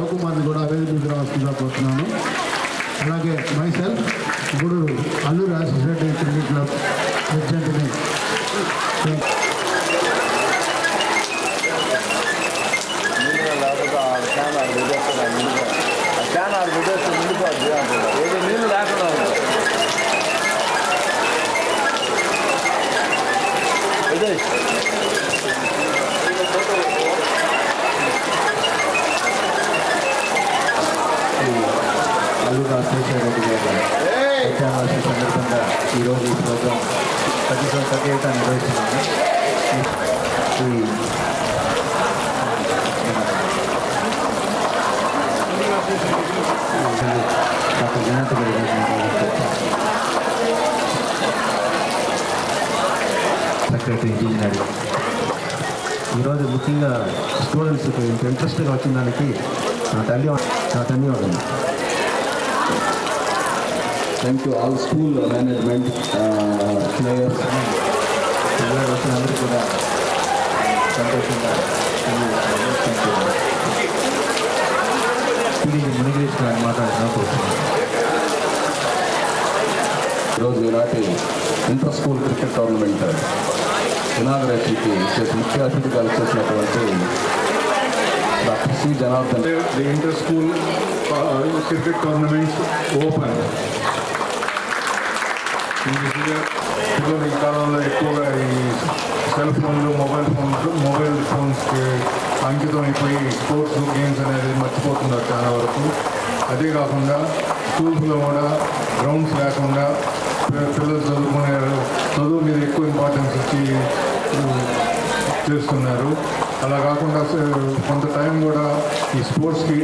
వేదిక రావాల్సిందిగా కోరుతున్నాను. అలాగే మైసెల్ఫ్ ఇప్పుడు అల్లూరు అసోసియేట్ క్రికెట్ క్లబ్ ప్రెసిడెంట్ని. నీళ్ళు లేకపోతే ఆ సత్యావాస సందర్భంగా ఈరోజు ఈ ప్రోగ్రాం ప్రతి ప్రతి ఏటా నిర్వహిస్తున్నాము ఈ డాక్టర్ జనార్దన్ రెడ్డి గారిని సెక్రటరీ ఇంజనీర్ ఈరోజు ముఖ్యంగా స్టూడెంట్స్ ఇంత ఇంట్రెస్ట్గా వచ్చిన దానికి నా తల్లి నా ధన్యవాదాలు thank you all school management players పిల్లలు వచ్చిన అందరూ కూడా సంతోషంగా ఇది మునిగేష్ గారిని మాట్లాడిన కోరుతున్నాను ఈరోజు ఈనాటి ఇంటర్ స్కూల్ క్రికెట్ టోర్నమెంట్ ఇనాగరేషన్కి చేసి ముఖ్య అతిథిగా చేసినటువంటి doctor C. Janardhan. The inter-school uh, cricket tournaments open. ఈ పిల్లలు ఈ కాలంలో ఎక్కువగా ఈ సెల్ ఫోన్లు మొబైల్ ఫోన్స్ మొబైల్ ఫోన్స్కి అంకితం అయిపోయి స్పోర్ట్స్ గేమ్స్ అనేది మర్చిపోతున్నారు చాలా వరకు. అదే కాకుండా స్కూల్స్లో కూడా గ్రౌండ్స్ లేకుండా పిల్లలు చదువుకునే చదువు మీద ఎక్కువ ఇంపార్టెన్స్ ఇచ్చి చేస్తున్నారు. అలా కాకుండా కొంత టైం కూడా ఈ స్పోర్ట్స్కి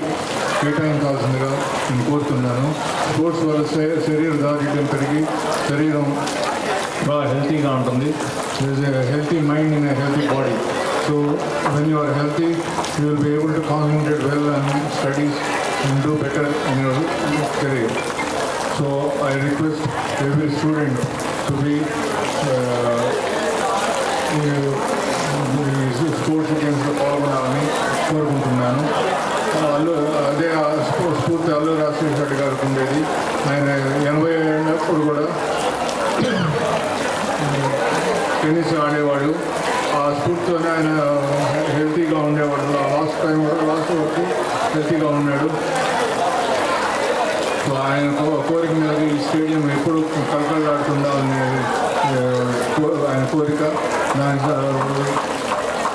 కేటాయించాల్సిందిగా నేను కోరుతున్నాను. స్పోర్ట్స్ వల్ల శ- శరీర దారిద్ర్యం పెరిగి శరీరం బాగా హెల్తీగా ఉంటుంది. Healthy mind in healthy body so when you are healthy you will be able to concentrate well and studies and do better in your career so I request every student to be sports గేమ్స్లో పాల్గొనాలని కోరుకుంటున్నాను. అల్లు స్పో- అల్లు రాజశేఖర గారికి ఉండేది ఆయన ఎనభై ఏళ్ళప్పుడు కూడా tennis ఆడేవాడు. ఆ స్ఫూర్తితోనే ఆయన హెల్తీగా ఉండేవాడు. లాస్ట్ టైం లాస్ట్ వరకు హెల్తీగా ఉన్నాడు. సో ఆయన కోరిక మీద ఈ స్టేడియం ఎప్పుడు కలకలాడుతుందా అనే ఆయన కోరిక దాని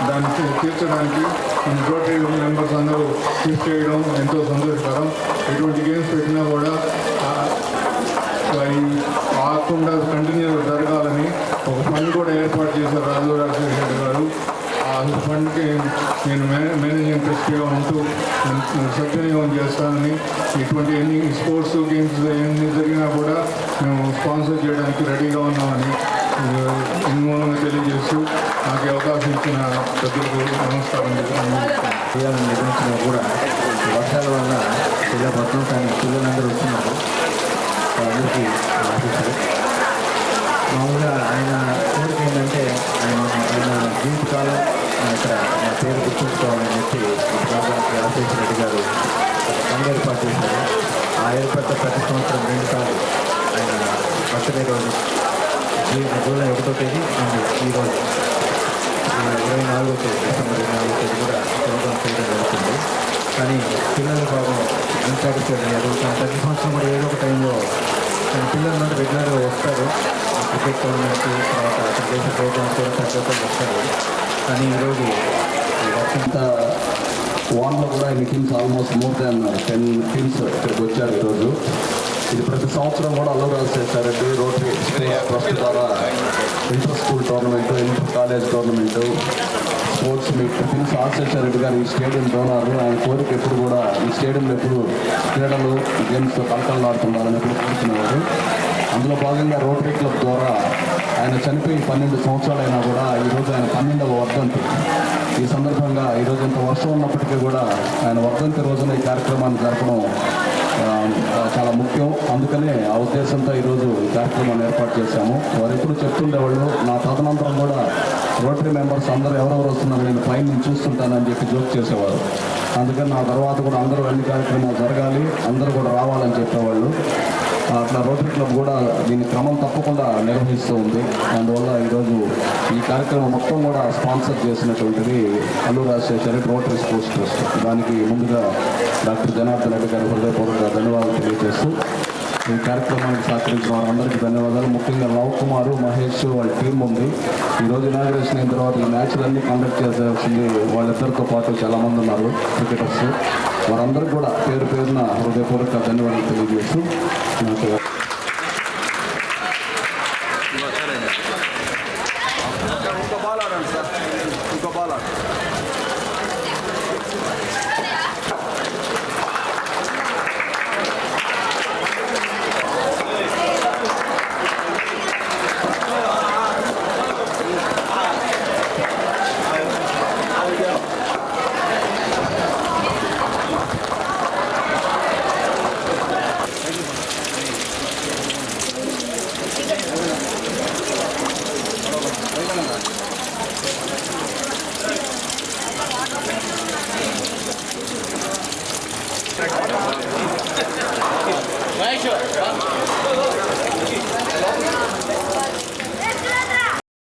దాన్ని తీర్చడానికి రోటరీ మెంబర్స్ అందరూ కృషి చేయడం ఎంతో సంతోషకరం. ఎటువంటి గేమ్స్ పెట్టినా కూడా ఆకుండా కంటిన్యూ జరగాలని ఒక ఫండ్ కూడా ఏర్పాటు చేశారు రాజు రాజశేఖర గారు. ఆ ఫండ్కి నేను మేనేజింగ్ ట్రస్టీగా ఉంటూ సద్వినియోగం చేస్తానని ఇటువంటి ఎన్ని స్పోర్ట్స్ గేమ్స్ ఎన్ని జరిగినా కూడా మేము స్పాన్సర్ చేయడానికి రెడీగా ఉన్నామని మూలంగా తెలియజేస్తూ నాకు అవకాశం ఇచ్చిన పెద్దలకు నమస్కారం చేయాలని నిర్మించినా కూడా వర్షాల వల్ల పిల్ల మొత్తం కానీ పిల్లలందరూ వచ్చినారు అందరికీ ఆశిస్తారు మామూలుగా ఆయన కోరిక ఏంటంటే ఆయన ఆయన జీవితకాలం ఇక్కడ నా పేరు గుర్తుంచుకోవాలని చెప్పి బాబాకి ఆశీస్ రెడ్డి గారు ఒక ఏర్పాటు చేశారు. ఆ ఏర్పాటు ప్రతి సంవత్సరం రెండు సార్లు ఆయన బర్త్డే రోజు జూలై ఒకటో తేదీ అండ్ ఈ రోజు. ఇరవై నాలుగో తేదీ డిసెంబర్ ఇరవై నాలుగో తేదీ కూడా ప్రోగ్రామ్ చేయడం జరుగుతుంది. కానీ పిల్లలు పాపం అన్సాటిస్ఫైడ్ అయ్యారు కానీ ప్రతి సంవత్సరం కూడా ఏదో ఒక టైంలో కానీ పిల్లలు నుండి రెగ్యులర్గా వస్తారు. క్రికెట్ టోర్నమెంట్ తర్వాత అక్కడ చేసే ప్రోగ్రామ్స్ కూడా ప్రతి ఒక్కరు వస్తారు. కానీ ఈరోజు ఈ వాన్లో కూడా ఈ teams almost more than ten teams ఇక్కడికి వచ్చారు ఈరోజు. ఇది ప్రతి సంవత్సరం కూడా అల్లూరు రాజశేఖర రెడ్డి రోటరీ ట్రస్ట్ ద్వారా inter school tournament inter college tournament sports meet prince Rajasekhara గారు ఈ స్టేడియం డోనర్ ఆయన కోరిక ఎప్పుడు కూడా ఈ స్టేడియంలో ఎప్పుడు క్రీడలు గేమ్స్ కలకలలాడుతుండాలని ఎప్పుడు కోరుతున్నారు అందులో భాగంగా రోటరీ క్లబ్ ద్వారా ఆయన చనిపోయి పన్నెండు సంవత్సరాలైనా కూడా ఈరోజు ఆయన పన్నెండవ వర్ధంతి. ఈ సందర్భంగా ఈరోజు ఇంత వర్షం ఉన్నప్పటికీ కూడా ఆయన వర్ధంతి రోజున ఈ కార్యక్రమాన్ని జరపడం చాలా ముఖ్యం. అందుకనే ఆ ఉద్దేశంతో ఈరోజు ఈ కార్యక్రమాన్ని ఏర్పాటు చేశాము. వారు ఎప్పుడు చెప్తుండేవాళ్ళు నా తదనంతరం కూడా రోటరీ మెంబర్స్ అందరూ ఎవరెవరు వస్తున్నారు నేను పైన నుంచి చూస్తుంటానని చెప్పి జోక్ చేసేవారు. అందుకని నా తర్వాత కూడా అందరూ అన్ని కార్యక్రమాలు జరగాలి అందరూ కూడా రావాలని చెప్పేవాళ్ళు. అట్లా రోటరీ క్లబ్ కూడా దీని క్రమం తప్పకుండా నిర్వహిస్తూ ఉంది. అందువల్ల ఈరోజు ఈ కార్యక్రమం మొత్తం కూడా స్పాన్సర్ చేసినటువంటిది Allu Rajasekhar rotary sports trust. దానికి ముందుగా డాక్టర్ జనార్దన్ రెడ్డి గారి హృదయపూర్వక ధన్యవాదాలు తెలియజేస్తూ ఈ కార్యక్రమానికి సహకరించిన వారందరికీ ధన్యవాదాలు. ముఖ్యంగా లవ్ కుమార్ మహేష్ వాళ్ళ టీం ఉంది. ఈరోజు ఇనాగ్రేషన్ అయిన తర్వాత ఈ మ్యాచ్లన్నీ కండక్ట్ చేయాల్సింది వాళ్ళిద్దరితో పాటు చాలామంది ఉన్నారు క్రికెటర్స్. వారందరూ కూడా పేరు పేరున హృదయపూర్వక ధన్యవాదాలు తెలియజేస్తూ నాకు